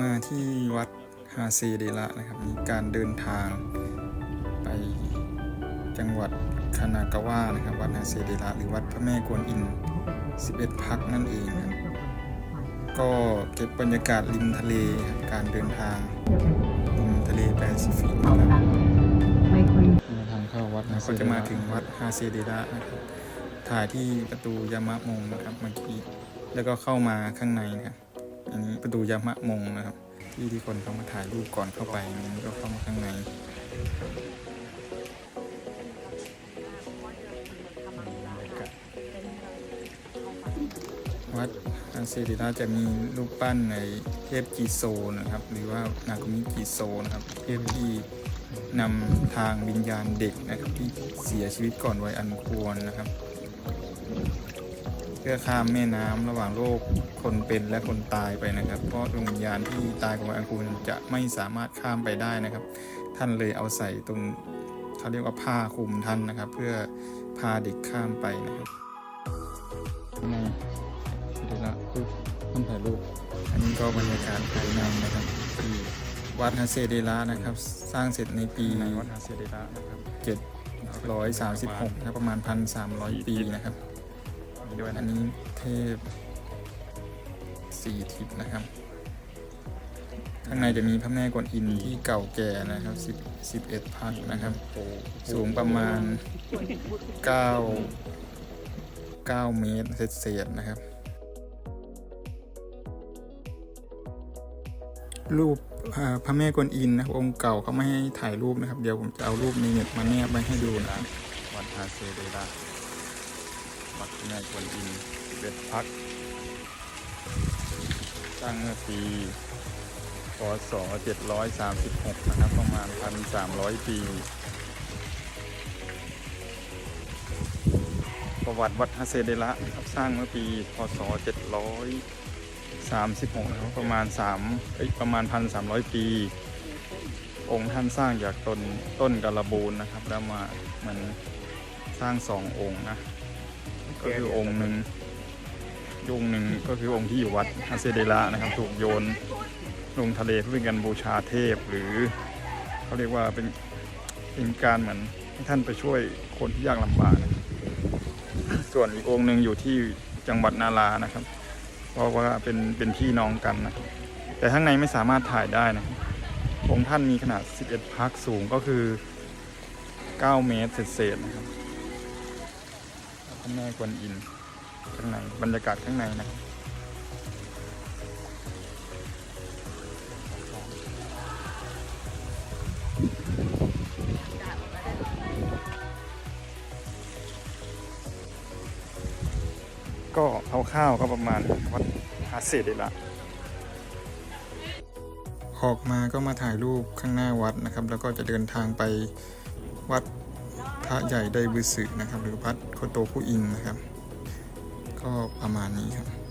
มาที่วัดฮาเซเดระนะครับ มีการเดินทางไปจังหวัดคานากาวะนะครับ วัดฮาเซเดระหรือวัดพระแม่กวนอิม11 พักนั่นเองครับก็เก็บบรรยากาศริมทะเลการเดินทางริมทะเลแปซิฟิกนะครับไม่ค่อยเดินทางเข้าวัดนะก็จะมาถึงวัดฮาเซเดระนะครับถ่ายที่ประตูยามะมงนะครับเมื่อกี้แล้วก็เข้ามาข้างในนะครับ อันนี้ประตูยามะมงนะครับ ที่ที่คนเขามาถ่ายรูปก่อนเข้าไปอันนี้ก็เข้ามาข้างในวัดฮาเซเดระจะมีรูปปั้นในเทพจีโซนะครับ หรือว่านาคุมิจีโซนะครับเทพที่นำทางวิญญาณเด็กนะครับที่เสียชีวิตก่อนวัยอันควรนะครับ เพื่อข้ามแม่น้ำระหว่างโลกคนเป็นและคนตายไปนะครับ เพราะดวงวิญญาณที่ตายก่อนวัยอันควรจะไม่สามารถข้ามไปได้นะครับ ท่านเลยเอาใส่ตรงเขาเรียกว่าผ้าคลุมท่านนะครับ เพื่อพาเด็กข้ามไปนะครับในเดี๋ยวละรูปท่านถ่ายรูปอันนี้ก็บรรยากาศภายในนะครับที่วัดฮาเซเดระนะครับ สร้างเสร็จในปีวัดฮาเซเดระนะครับ736นะครับประมาณ 1,300 ปีนะครับ ด้วยอันนี้เทพสี่ทิศนะครับข้างในจะมีพระแม่กวนอิมที่เก่าแก่นะครับ10 11พักนะครับ สูงประมาณ9 9เก้าเมตรเศษนะครับ รูปพระแม่กวนอิมนะองค์เก่าเขาไม่ให้ถ่ายรูปนะครับ เดี๋ยวผมจะเอารูปในเน็ตมาแนบไว้ให้ดูนะ วัดฮาเซเดระ วัดพระแม่กวนอิมเบ็ดพักสร้างเมื่อปีพศ736 นะครับ ประมาณ 1,300 ปี ประวัติวัดฮาเซเดระครับสร้างเมื่อปี พศ 736 นะครับ ประมาณ3เอ้ยประมาณ 1,300 ปี องค์ท่านสร้างจากต้นต้นกระบูนนะครับ แล้วมาเหมือนสร้างสององค์นะ ก็คือองค์หนึ่งองค์หนึ่งก็คือองค์ที่อยู่วัดฮาเซเดระนะครับ ถูกโยนลงทะเลเพื่อเป็นการบูชาเทพหรือเขาเรียกว่าเป็นเป็นการเหมือนให้ท่านไปช่วยคนที่ยากลำบากส่วนอีกองค์หนึ่งอยู่ที่จังหวัดนารานะครับเพราะว่าเป็นเป็นพี่น้องกันนะแต่ข้างในไม่สามารถถ่ายได้นะองค์ท่านมีขนาด 11 พักสูงก็คือ 9 เมตรเศษๆนะครับ พระแม่กวนอิมข้างในบรรยากาศข้างในนะครับก็คร่าวๆก็ประมาณวัดฮาเซเดละออกมาก็มาถ่ายรูปข้างหน้าวัดนะครับ แล้วก็จะเดินทางไปวัด พระใหญ่ไดบุสึนะครับ หรือวัดโคโตคุอินนะครับ ก็ประมาณนี้ครับ